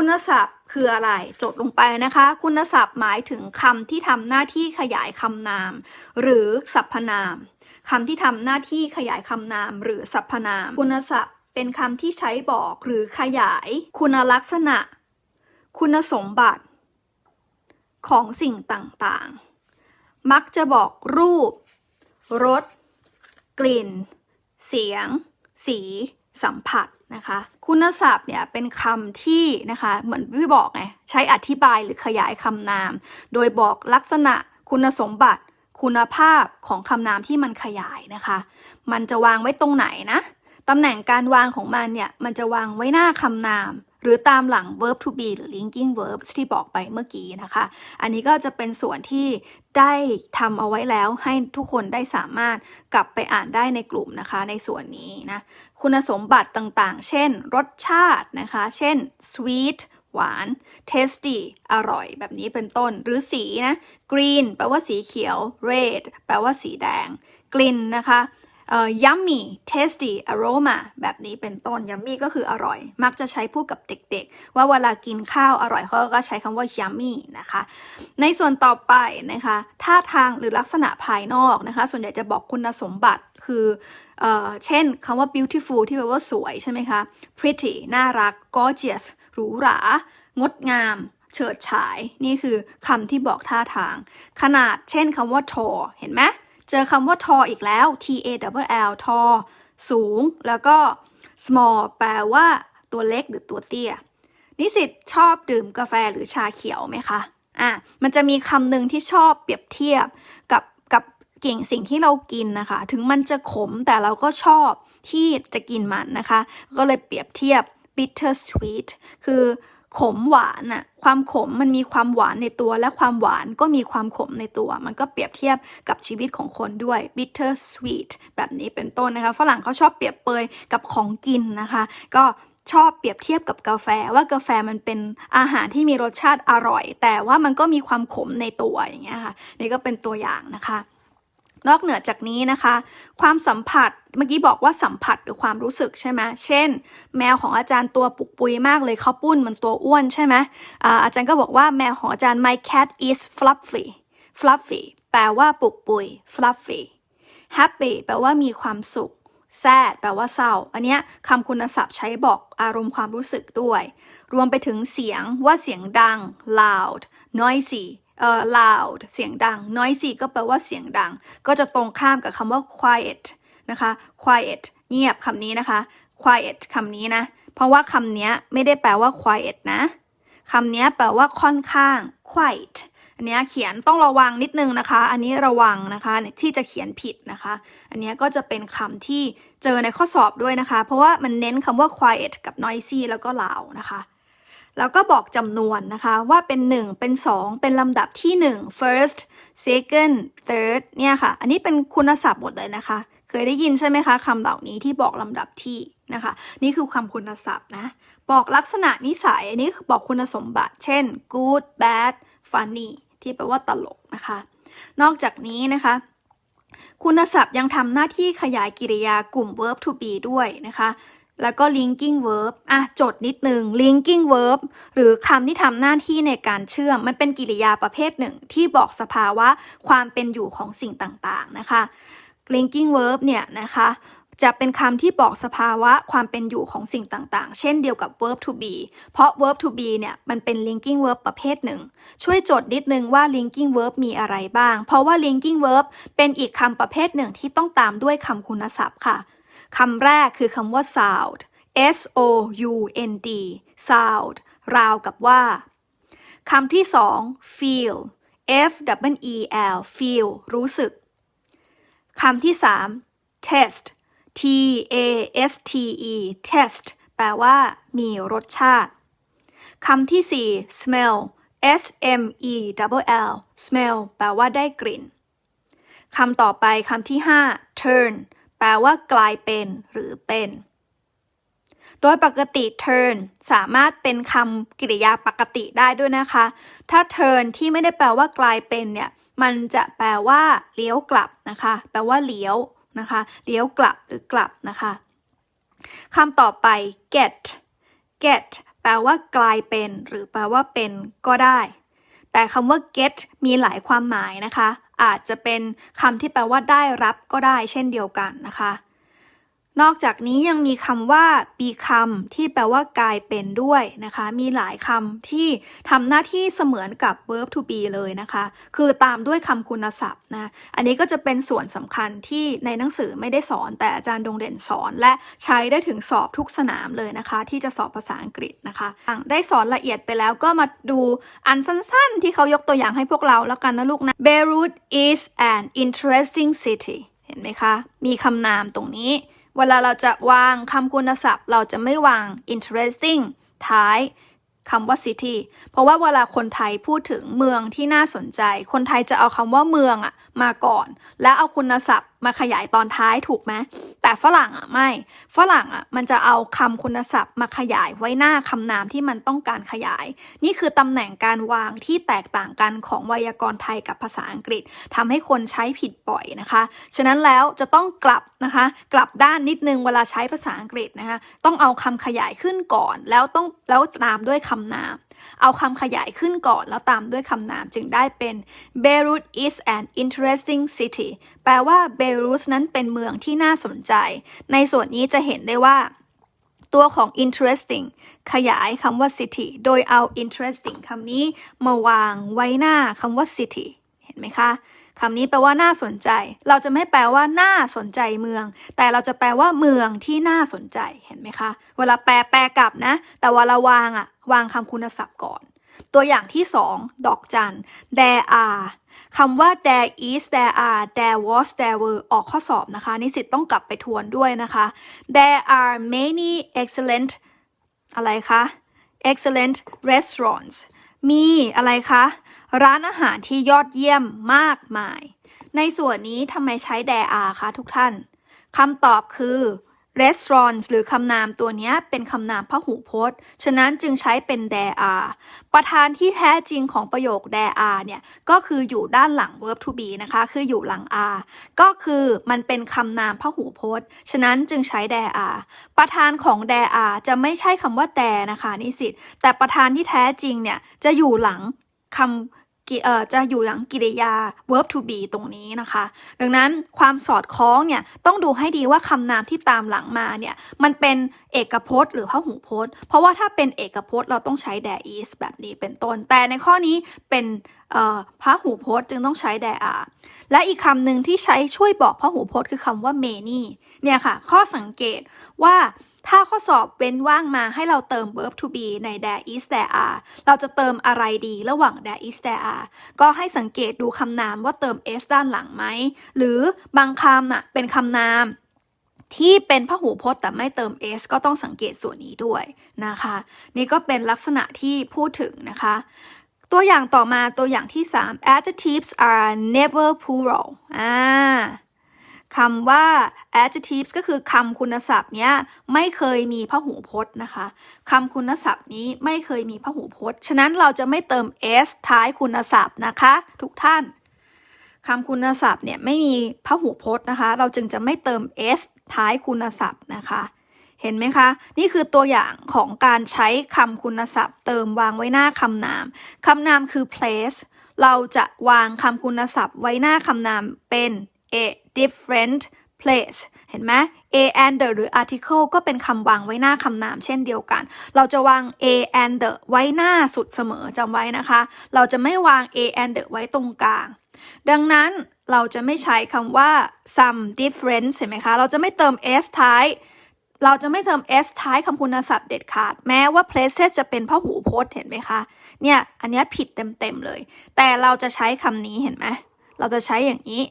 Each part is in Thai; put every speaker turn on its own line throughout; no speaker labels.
คุณศัพท์คืออะไร จดลงไปนะคะ คุณศัพท์หมายถึงคำที่ทำหน้าที่ขยายคำนาม หรือสรรพนามคำที่ทำหน้าที่ขยายคำนาม หรือสรรพนาม คุณศัพท์เป็นคำที่ใช้บอกหรือขยาย คุณลักษณะ คุณสมบัติ ของสิ่งต่างๆ มักจะบอกรูป รส กลิ่น เสียง สี สัมผัส นะคะ คุณศัพท์เนี่ยเป็นคำที่นะคะเหมือนพี่บอกไงใช้อธิบายหรือขยายคำนาม โดยบอกลักษณะคุณสมบัติ คุณภาพของคำนามที่มันขยายนะคะ มันจะวางไว้ตรงไหนนะตำแหน่งการวางของมันเนี่ยมันจะวางไว้หน้าคำนาม หรือตามหลัง verb to be หรือ linking verbs ที่บอกไปเมื่อกี้นะคะ อันนี้ก็จะเป็นส่วนที่ได้ทำเอาไว้แล้วให้ทุกคนได้สามารถกลับไปอ่านได้ในกลุ่มนะคะในส่วนนี้นะ คุณสมบัติต่างๆ เช่น รสชาตินะคะ เช่น sweet หวาน tasty อร่อย แบบนี้เป็นต้น หรือสีนะ green แปลว่าสีเขียว red แปลว่าสีแดง กลิ่นนะคะ yummy tasty aroma แบบนี้เป็นต้น yummy ก็คืออร่อย มักจะใช้พูดกับเด็กๆ ว่าเวลากินข้าวอร่อยเขาก็ใช้คำว่า yummy นะคะ ในส่วนต่อไปนะคะท่าทางหรือลักษณะภายนอกนะคะ ส่วนใหญ่จะบอกคุณสมบัติคือเออเช่นคำว่า beautiful ที่แปลว่าสวยใช่ไหมคะ pretty น่ารัก gorgeous หรูหรางดงามเฉิดฉาย นี่คือคำที่บอกท่าทาง ขนาดเช่นคำว่า tall เห็นไหม เจอคำว่า tall อีกแล้ว t a w l tall สูง แล้วก็ small แปลว่า ตัวเล็กหรือตัวเตี้ย นิสิตชอบดื่มกาแฟหรือชาเขียวไหมคะอะมันจะมีคำหนึ่งที่ชอบเปรียบเทียบกับกับกิ่งสิ่งที่เรากินนะคะ ถึงมันจะขมแต่เราก็ชอบที่จะกินมันนะคะ ก็เลยเปรียบเทียบ bitter sweet คือ ขมหวานน่ะความขมมันมีความหวานในตัว และความหวานก็มีความขมในตัว มันก็เปรียบเทียบกับชีวิตของคนด้วย bitter sweet แบบนี้เป็นต้นนะคะ ฝรั่งเขาชอบเปรียบเปยกับของกินนะคะ ก็ชอบเปรียบเทียบกับกาแฟว่ากาแฟมันเป็นอาหารที่มีรสชาติอร่อย แต่ว่ามันก็มีความขมในตัวอย่างเงี้ยค่ะ นี่ก็เป็นตัวอย่างนะคะ นอกเหนือจากนี้นะคะ ความสัมผัสเมื่อกี้บอกว่าสัมผัสหรือความรู้สึกใช่ไหมเช่น แมวของอาจารย์ตัวปุกปุยมากเลยเขาปุ้นมันตัวอ้วนใช่ไหมอาจารย์ก็บอกว่าแมวของอาจารย์ my cat is fluffy fluffy แปลว่าปุกปุย fluffy happy แปลว่ามีความสุข sad แปลว่าเศร้า อันเนี้ยคำคุณศัพท์ใช้บอกอารมณ์ความรู้สึกด้วย รวมไปถึงเสียงว่าเสียงดัง loud noisy เอ่อ loud เสียงดัง noisy ก็แปลว่าเสียงดัง ก็จะตรงข้ามกับคำว่า quiet นะคะ quiet เงียบคำนี้นะคะ quiet คำนี้นะ เพราะว่าคำนี้ไม่ได้แปลว่า quiet นะคำนี้แปลว่าค่อนข้าง quiet อันนี้เขียนต้องระวังนิดนึงนะคะ อันนี้ระวังนะคะที่จะเขียนผิดนะคะ อันนี้ก็จะเป็นคำที่เจอในข้อสอบด้วยนะคะ เพราะว่ามันเน้นคำว่า quiet กับ noisy แล้วก็ loud นะคะ แล้วก็บอกจำนวนนะคะว่าเป็น 1 เป็น 2 เป็นลำดับที่ 1 first second third เนี่ยค่ะ อันนี้เป็นคุณศัพท์หมดเลยนะคะ เคยได้ยินใช่ไหมคะคำเหล่านี้ที่บอกลำดับที่นะคะ นี่คือคำคุณศัพท์นะ บอกลักษณะนิสัย อันนี้บอกคุณสมบัติ เช่น good bad funny ที่แปลว่าตลกนะคะ นอกจากนี้นะคะคุณศัพท์ยังทำหน้าที่ขยายกริยากลุ่ม verb to be ด้วยนะคะ แล้วก็ linking verb อะจดนิดนึง linking verb หรือคำที่ทำหน้าที่ในการเชื่อม มันเป็นกริยาประเภทหนึ่ง ที่บอกสภาวะความเป็นอยู่ของสิ่งต่างๆนะคะ linking verb เนี่ยนะคะจะเป็นคำที่บอกสภาวะความเป็นอยู่ของสิ่งต่างๆ เช่นเดียวกับ verb to be เพราะ verb to be เนี่ยมันเป็น linking verb ประเภทหนึ่ง ช่วยจดนิดนึงว่า linking verb มีอะไรบ้าง เพราะว่า linking verb เป็นอีกคำประเภทหนึ่งที่ต้องตามด้วยคำคุณศัพท์ค่ะ คำแรกคือคำว่า sound s o u n d sound ราวกับว่าคำที่สอง feel f w e l feel รู้สึกคำที่สาม test t a s t e test แปลว่า มีรสชาติคำที่สี่ smell s m e l l smell แปลว่าได้กลิ่นคำต่อไปคำที่ห้า turn แปลว่ากลายเป็นหรือเป็น โดยปกติ turn สามารถเป็นคำกริยาปกติได้ด้วยนะคะ ถ้า turn ที่ไม่ได้แปลว่ากลายเป็นเนี่ย มันจะแปลว่าเลี้ยวกลับนะคะ แปลว่าเลี้ยวนะคะ เลี้ยวกลับหรือกลับนะคะคำต่อไป get get แปลว่ากลายเป็น หรือแปลว่าเป็นก็ได้ แต่คำว่า get มีหลายความหมายนะคะ อาจจะเป็นคำที่แปลว่าได้รับก็ได้เช่นเดียวกันนะคะ นอกจากนี้ยังมีคำว่า become ที่แปลว่ากลายเป็นด้วยนะคะ มีหลายคำที่ทำหน้าที่เสมือนกับ verb to be เลยนะคะ คือตามด้วยคำคุณศัพท์นะ อันนี้ก็จะเป็นส่วนสำคัญที่ในหนังสือไม่ได้สอน แต่อาจารย์ดงเด่นสอน และใช้ได้ถึงสอบทุกสนามเลยนะคะ ที่จะสอบภาษาอังกฤษนะคะ ได้สอนละเอียดไปแล้วก็มาดูอันสั้นๆ ที่เขายกตัวอย่างให้พวกเราแล้วกันนะลูกนะ Beirut is an interesting city เห็นไหมคะ มีคำนามตรงนี้ เวลาเราจะวางคำคุณศัพท์ เราจะไม่วาง interesting ท้ายคำว่า city เพราะว่าเวลาคนไทยพูดถึงเมืองที่น่าสนใจ คนไทยจะเอาคำว่าเมืองอะมาก่อน แล้วเอาคุณศัพท์มาขยายตอนท้ายถูกไหมแต่ฝรั่งอะไม่ ฝรั่งอะมันจะเอาคำคุณศัพท์มาขยายไว้หน้าคำนามที่มันต้องการขยาย นี่คือตำแหน่งการวางที่แตกต่างกันของไวยากรณ์ไทยกับภาษาอังกฤษทำให้คนใช้ผิดบ่อยนะคะ ฉะนั้นแล้วจะต้องกลับนะคะ กลับด้านนิดนึงเวลาใช้ภาษาอังกฤษนะคะต้องเอาคำขยายขึ้นก่อน แล้วต้องแล้วตามด้วยคำนามเอาคำขยายขึ้นก่อนแล้วตามด้วยคำนามจึงได้เป็น Beirut is an interesting city แปลว่าเบรุตนั้นเป็นเมืองที่น่าสนใจ ในส่วนนี้จะเห็นได้ว่า ตัวของ interesting ขยายคำว่า city โดยเอา interesting คำนี้มาวางไว้หน้าคำว่า city เห็นไหมคะคำนี้แปลว่าน่าสนใจ เราจะไม่แปลว่าน่าสนใจเมือง แต่เราจะแปลว่าเมืองที่น่าสนใจ เห็นไหมคะ เวลาแปลแปลกลับนะ แต่เวลาวางอะวางคำคุณศัพท์ก่อน ตัวอย่างที่สองดอกจัน there are คำว่า there is there are there was there were ออกข้อสอบนะคะ นิสิตต้องกลับไปทวนด้วยนะคะ there are many excellent อะไรคะ excellent restaurants มีอะไรคะ ร้านอาหารที่ยอดเยี่ยมมากมาย ในส่วนนี้ทำไมใช้ there are คะทุกท่านคำตอบคือ restaurants หรือคำนามตัวนี้เป็นคำนามพหูพจน์ ฉะนั้นจึงใช้เป็น there are ประธานที่แท้จริงของประโยค there are เนี่ย ก็คืออยู่ด้านหลัง verb to be นะคะ คืออยู่หลัง are ก็คือมันเป็นคำนามพหูพจน์ ฉะนั้นจึงใช้ there are ประธานของ there are จะไม่ใช่คำว่า there นะคะนิสิตแต่ประธานที่แท้จริงเนี่ยจะอยู่หลังคำ จะอยู่หลังกริยา verb to be ตรงนี้นะคะ ดังนั้นความสอดคล้องเนี่ยต้องดูให้ดีว่าคำนามที่ตามหลังมาเนี่ยมันเป็นเอกพจน์ หรือพหูพจน์ เพราะว่าถ้าเป็นเอกพจน์เราต้องใช้ there is แบบนี้เป็นต้น แต่ในข้อนี้เป็นเอ่อพหูพจน์จึงต้องใช้ there are และอีกคำหนึ่งที่ใช้ช่วยบอกพหูพจน์คือคำว่า many เนี่ยค่ะ ข้อสังเกตว่า ถ้าข้อสอบเว้นว่างมาให้เราเติม verb to be ใน there is there are เราจะเติมอะไรดีระหว่าง there is there are ก็ให้สังเกตดูคำนามว่าเติม s ด้านหลังไหม หรือบางคำอะเป็นคำนามที่เป็นพหูพจน์แต่ไม่เติม s ก็ต้องสังเกตส่วนนี้ด้วยนะคะ นี่ก็เป็นลักษณะที่พูดถึงนะคะ ตัวอย่างต่อมาตัวอย่างที่ 3 adjectives are never plural อ่า คำว่า adjectives ก็คือคำคุณศัพท์เนี้ยไม่เคยมีพหูพจน์นะคะคำคุณศัพท์นี้ไม่เคยมีพหูพจน์ ฉะนั้นเราจะไม่เติม s ท้ายคุณศัพท์นะคะ ทุกท่านคำคุณศัพท์เนี่ยไม่มีพหูพจน์นะคะ เราจึงจะไม่เติม s ท้ายคุณศัพท์นะคะเห็นไหมคะ นี่คือตัวอย่างของการใช้คำคุณศัพท์ เติมวางไว้หน้าคำนามคำนามคือ place เราจะวางคำคุณศัพท์ไว้หน้าคำนามเป็น a different place เห็นไหม a and the หรือ article ก็เป็นคำวางไว้หน้าคำนามเช่นเดียวกัน เราจะวาง a and the ไว้หน้าสุดเสมอจำไว้นะคะ เราจะไม่วาง a and the ไว้ตรงกลาง ดังนั้นเราจะไม่ใช้คำว่า some difference เห็นไหมคะ เราจะไม่เติม s ท้าย เราจะไม่เติม s ท้ายคำคุณศัพท์เด็ดขาด แม้ว่า places จะเป็นพหูพจน์เห็นไหมคะ เนี่ย อันนี้ผิดเต็มๆเลย แต่เราจะใช้คำนี้เห็นไหม เราจะใช้อย่างนี้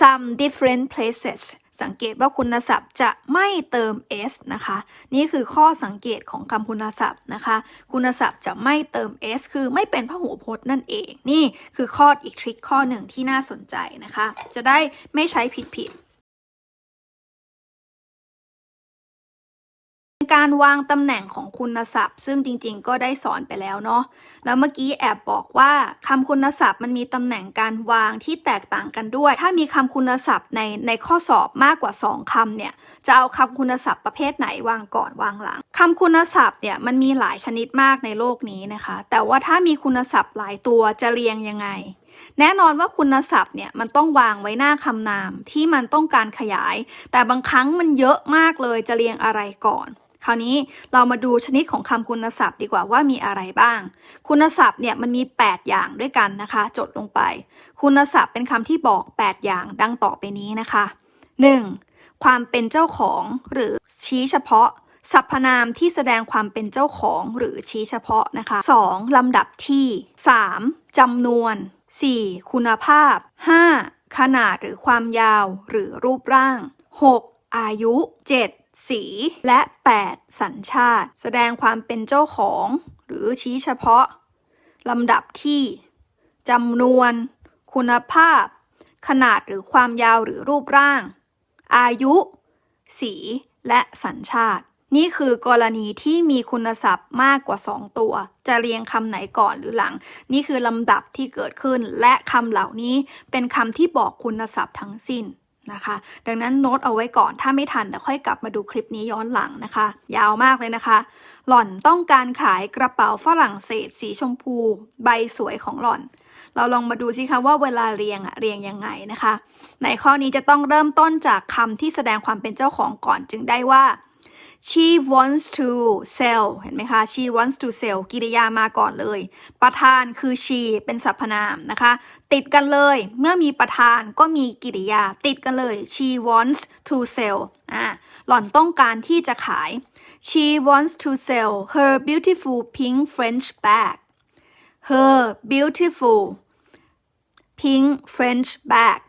some different places สังเกตว่าคุณศัพท์จะไม่เติม s นะคะ นี่คือข้อสังเกตของคำคุณศัพท์นะคะ คุณศัพท์จะไม่เติม s คือไม่เป็นพหูพจน์นั่นเอง นี่คือข้ออีกทริคข้อหนึ่งที่น่าสนใจนะคะ จะได้ไม่ใช้ผิดผิด การวางตำแหน่งของคุณศัพท์ ซึ่งจริงๆ ก็ได้สอนไปแล้วเนาะแล้วเมื่อกี้แอบบอกว่าคำคุณศัพท์มันมีตำแหน่งการวางที่แตกต่างกันด้วย ถ้ามีคำคุณศัพท์ในในข้อสอบมากกว่า 2คำเนี่ยจะเอาคำคุณศัพท์ประเภทไหนวางก่อนวางหลังคำคุณศัพท์เนี่ยมันมีหลายชนิดมากในโลกนี้นะคะ แต่ว่าถ้ามีคุณศัพท์หลายตัวจะเรียงยังไงแน่นอนว่าคุณศัพท์เนี่ยมันต้องวางไว้หน้าคำนามที่มันต้องการขยาย แต่บางครั้งมันเยอะมากเลยจะเรียงอะไรก่อน คราวนี้เรามาดูชนิดของคำคุณศัพท์ดีกว่าว่ามีอะไรบ้าง คุณศัพท์เนี่ยมันมี 8 อย่างด้วยกันนะคะ จดลงไป คุณศัพท์เป็นคำที่บอก 8 อย่างดังต่อไปนี้นะคะ 1. ความเป็นเจ้าของหรือชี้เฉพาะสรรพนามที่แสดงความเป็นเจ้าของหรือชี้เฉพาะนะคะ 2. ลำดับที่ 3. จำนวน 4. คุณภาพ 5. ขนาดหรือความยาวหรือรูปร่าง 6. อายุ 7. สี และ 8. สัญชาติ แสดงความเป็นเจ้าของ หรือชี้เฉพาะลำดับที่จำนวน คุณภาพ ขนาดหรือความยาวหรือรูปร่าง อายุ สี และสัญชาติ นี่คือกรณีที่มีคุณศัพท์มากกว่า 2 ตัว จะเรียงคำไหนก่อนหรือหลัง นี่คือลำดับที่เกิดขึ้น และคำเหล่านี้เป็นคำที่บอกคุณศัพท์ทั้งสิ้น นะคะ ดังนั้นโน้ตเอาไว้ก่อนถ้าไม่ทันเดี๋ยวค่อยกลับมาดูคลิปนี้ย้อนหลังนะคะ ยาวมากเลยนะคะ หล่อนต้องการขายกระเป๋าฝรั่งเศส สีชมพู ใบสวยของหล่อน เราลองมาดูสิคะว่าเวลาเรียงอะเรียงยังไงนะคะ ในข้อนี้จะต้องเริ่มต้นจากคำที่แสดงความเป็นเจ้าของก่อนจึงได้ว่า she wants to sell เห็นไหมคะ she wants to sell กิริยามาก่อนเลย ประธานคือ she เป็นสรรพนามนะคะ ติดกันเลย เมื่อมีประธานก็มีกิริยาติดกันเลย she wants to sell อ่าหล่อนต้องการที่จะขาย she wants to sell her beautiful pink French bag her beautiful pink French bag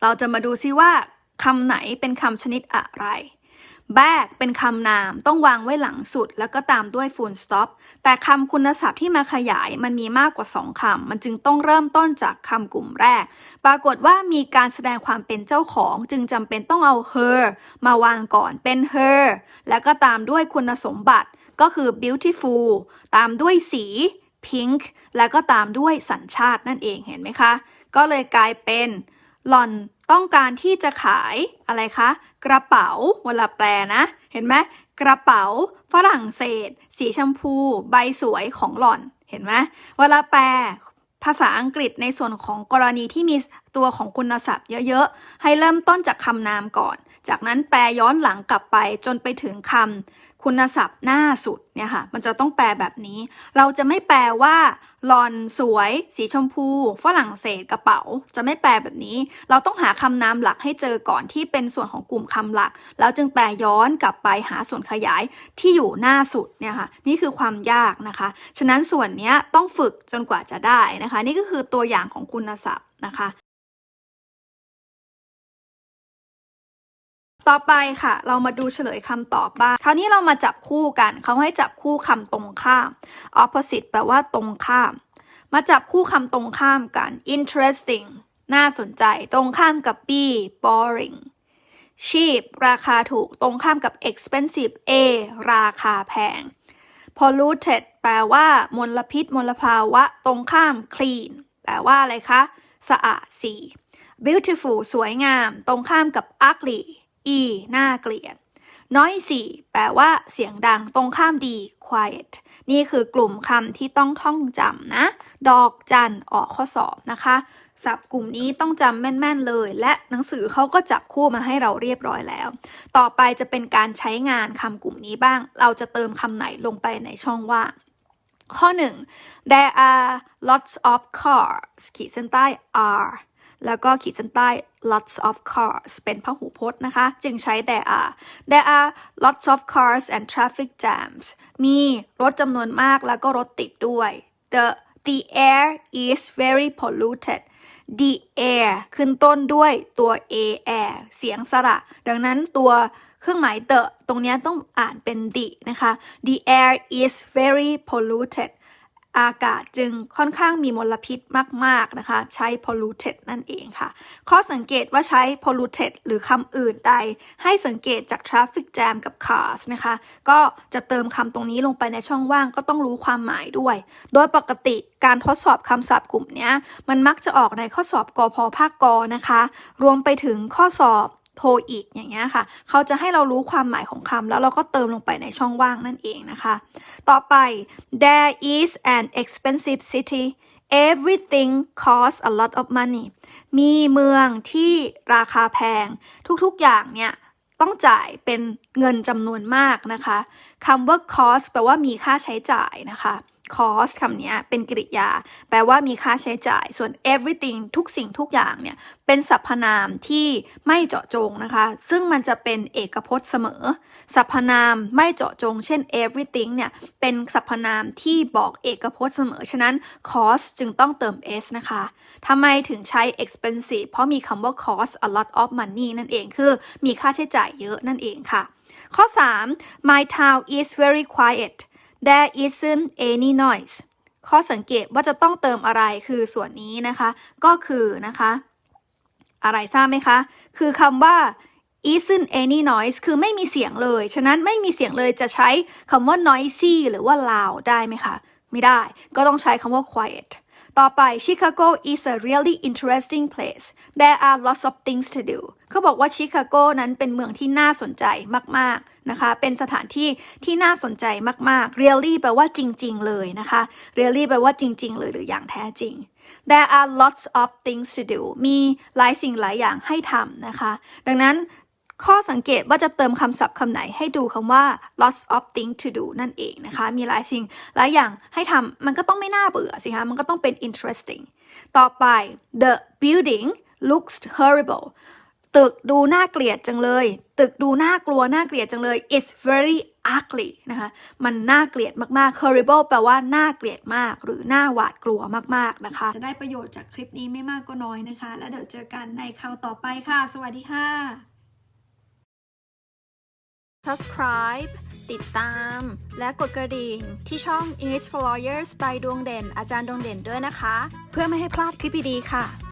เราจะมาดูซิว่าคำไหนเป็นคำชนิดอะไร bag เป็นคำนามต้องวางไว้หลังสุด แล้วก็ตามด้วย full stop แต่คำคุณศัพท์ที่มาขยายมันมีมากกว่า 2คำมันจึงต้องเริ่มต้นจากคำกลุ่มแรก ปรากฏว่ามีการแสดงความเป็นเจ้าของจึงจำเป็นต้องเอา her มาวางก่อนเป็น her แล้วก็ตามด้วยคุณสมบัติก็คือ beautiful ตามด้วยสี pink แล้วก็ตามด้วยสัญชาตินั่นเองเห็นไหมคะ ก็เลยกลายเป็นหล่อน ต้องการที่จะขายอะไรคะ กระเป๋าเวลาแปลนะ เห็นไหมกระเป๋า ฝรั่งเศส สีชมพู ใบสวยของหล่อน เห็นไหมเวลาแปลภาษาอังกฤษในส่วนของกรณีที่มีตัวของคุณศัพท์เยอะๆ ให้เริ่มต้นจากคำนามก่อน จากนั้นแปลย้อนหลังกลับไปจนไปถึงคำ คุณศัพท์หน้าสุดเนี่ยค่ะ มันจะต้องแปลแบบนี้ เราจะไม่แปลว่าหลอนสวย สีชมพู ฝรั่งเศสกระเป๋า จะไม่แปลแบบนี้ เราต้องหาคำนามหลักให้เจอก่อนที่เป็นส่วนของกลุ่มคำหลัก แล้วจึงแปลย้อนกลับไปหาส่วนขยายที่อยู่หน้าสุดเนี่ยค่ะ นี่คือความยากนะคะ ฉะนั้นส่วนนี้ต้องฝึกจนกว่าจะได้นะคะ นี่ก็คือตัวอย่างของคุณศัพท์นะคะ ต่อไปค่ะ เรามาดูเฉลยคำตอบบ้างคราวนี้เรามาจับคู่กัน เขาให้จับคู่คำตรงข้าม opposite แปลว่าตรงข้าม มาจับคู่คำตรงข้ามกัน interesting น่าสนใจ ตรงข้ามกับ b boring cheap ราคาถูก ตรงข้ามกับ expensive a ราคาแพง polluted แปลว่ามลพิษมลภาวะ ตรงข้าม clean แปลว่าอะไรคะ สะอาดสี beautiful สวยงาม ตรงข้ามกับ ugly e น่าเกลียด noisy แปลว่าเสียงดังตรงข้ามดี quiet นี่คือกลุ่มคำที่ต้องท่องจำนะ ดอกจันออกข้อสอบนะคะศัพท์กลุ่มนี้ต้องจำแม่นๆเลย และหนังสือเขาก็จับคู่มาให้เราเรียบร้อยแล้ว ต่อไปจะเป็นการใช้งานคำกลุ่มนี้บ้าง เราจะเติมคำไหนลงไปในช่องว่างข้อ 1 there are lots of cars ขีดเส้นใต้ are แล้วก็ขีดเส้นใต้ lots of cars เป็นพหูพจน์นะคะ จึงใช้ there are there are lots of cars and traffic jams มีรถจำนวนมากแล้วก็รถติดด้วย the the air is very polluted the air ขึ้นต้นด้วยตัว a air เสียงสระ ดังนั้นตัวเครื่องหมาย the ตรงนี้ต้องอ่านเป็น the นะคะ the air is very polluted อากาศจึงค่อนข้างมีมลพิษมาก ๆ นะคะ ใช้ polluted นั่นเองค่ะ ข้อสังเกตว่าใช้ polluted หรือคำอื่นใด ให้สังเกตจาก traffic jam กับ cars นะคะ ก็จะเติมคำตรงนี้ลงไปในช่องว่างก็ต้องรู้ความหมายด้วย โดยปกติการทดสอบคำศัพท์กลุ่มนี้มันมักจะออกในข้อสอบกอพอภาคกนะคะ รวมไปถึงข้อสอบ โทอีกอย่างเงี้ยค่ะ เขาจะให้เรารู้ความหมายของคำแล้วเราก็เติมลงไปในช่องว่างนั่นเองนะคะ ต่อไป there is an expensive city everything costs a lot of money มีเมืองที่ราคาแพง ทุกๆอย่างเนี่ยต้องจ่ายเป็นเงินจำนวนมากนะคะคำว่า cost แปลว่ามีค่าใช้จ่ายนะคะ cost คำนี้เป็นกริยา แปลว่ามีค่าใช้จ่าย ส่วน everything ทุกสิ่งทุกอย่างเนี่ย เป็นสรรพนามที่ไม่เจาะจงนะคะ ซึ่งมันจะเป็นเอกพจน์เสมอ สรรพนามไม่เจาะจง เช่น everything เนี่ย เป็นสรรพนามที่บอกเอกพจน์เสมอ ฉะนั้น cost จึงต้องเติม s นะคะทำไมถึงใช้ expensive เพราะมีคำว่า cost a lot of money นั่นเอง คือมีค่าใช้จ่ายเยอะนั่นเองค่ะ ข้อ 3 my town is very quiet there isn't any noise ข้อสังเกตว่าจะต้องเติมอะไรคือส่วนนี้นะคะ ก็คือนะคะ อะไรทราบไหมคะ คือคำว่า isn't any noise คือไม่มีเสียงเลย ฉะนั้นไม่มีเสียงเลยจะใช้คำว่า noisy หรือว่า loud ได้ไหมคะ ไม่ได้ ก็ต้องใช้คำว่า quiet ต่อไป Chicago is a really interesting place there are lots of things to do เขาบอกว่าชิคาโกนั้นเป็นเมืองที่น่าสนใจมากๆนะคะ เป็นสถานที่ที่น่าสนใจมากๆ really แปลว่าจริง ๆ เลยนะคะ really แปลว่าจริง ๆ เลยหรืออย่างแท้จริง there are lots of things to do มีหลายสิ่งหลายอย่างให้ทำนะคะ ดังนั้น ข้อสังเกตว่าจะเติมคำศัพท์คำไหนให้ดูคำว่า lots of things to do นั่นเองนะคะ มีหลายสิ่งหลายอย่างให้ทำมันก็ต้องไม่น่าเบื่อสิคะ มันก็ต้องเป็น interesting ต่อไป the building looks horrible ตึกดูน่าเกลียดจังเลย ตึกดูน่ากลัวน่าเกลียดจังเลย it's very ugly นะคะ มันน่าเกลียดมากๆ horrible แปลว่าน่าเกลียดมาก หรือน่าหวาดกลัวมากๆนะคะ จะได้ประโยชน์จากคลิปนี้ไม่มากก็น้อยนะคะ แล้วเดี๋ยวเจอกันในคราวต่อไปค่ะ สวัสดีค่ะ subscribe ติดตาม และกดกระดิ่งที่ช่อง English for Lawyers by ดวงเด่น อาจารย์ดวงเด่นด้วยนะคะ เพื่อไม่ให้พลาดคลิปดีๆค่ะ